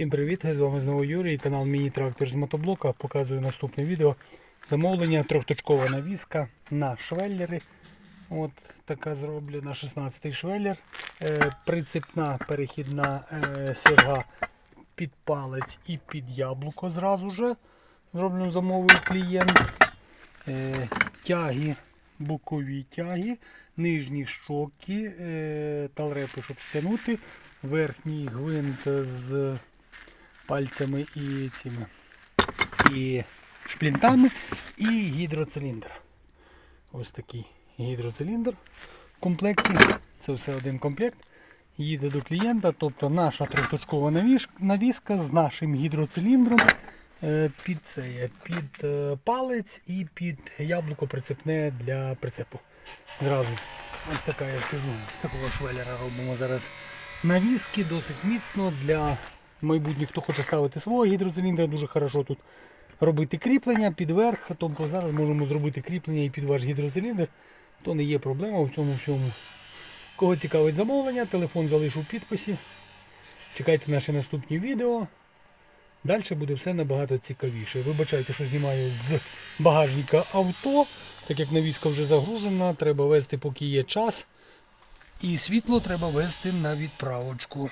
Всім привіт! З вами знову Юрій, канал Міні-Трактор з мотоблока. Показую наступне відео. Замовлення трьохточкова навіска на швеллери. От така зроблена 16 швеллер. Е, прицепна перехідна е, серга під палець і під яблуко зразу же. Зроблено замовив клієнт. Е, тяги, бокові тяги, нижні щоки, е, талрепи, щоб стягнути, верхній гвинт з пальцями і цими і шплінтами, і гідроциліндр. Ось такий гідроциліндр в комплекті. Це все один комплект. Їде до клієнта, тобто наша трьохточкова навіска з нашим гідроциліндром е, під це під е, палець і під яблуко прицепне для прицепу. Зразу. Ось така, кажу, з такого швелера робимо зараз навіски, досить міцно для майбутніх, хто хоче ставити свого гідроциліндра, дуже хорошо тут робити кріплення під верх. Тобто зараз можемо зробити кріплення і під ваш гідроциліндр, то не є проблема в цьому всьому. Кого цікавить замовлення, телефон залишу в підписі. Чекайте наші наступні відео. Далі буде все набагато цікавіше. Вибачайте, що знімаю з багажника авто, так як навіска вже загружена, треба вести, поки є час. І світло треба вести на відправочку.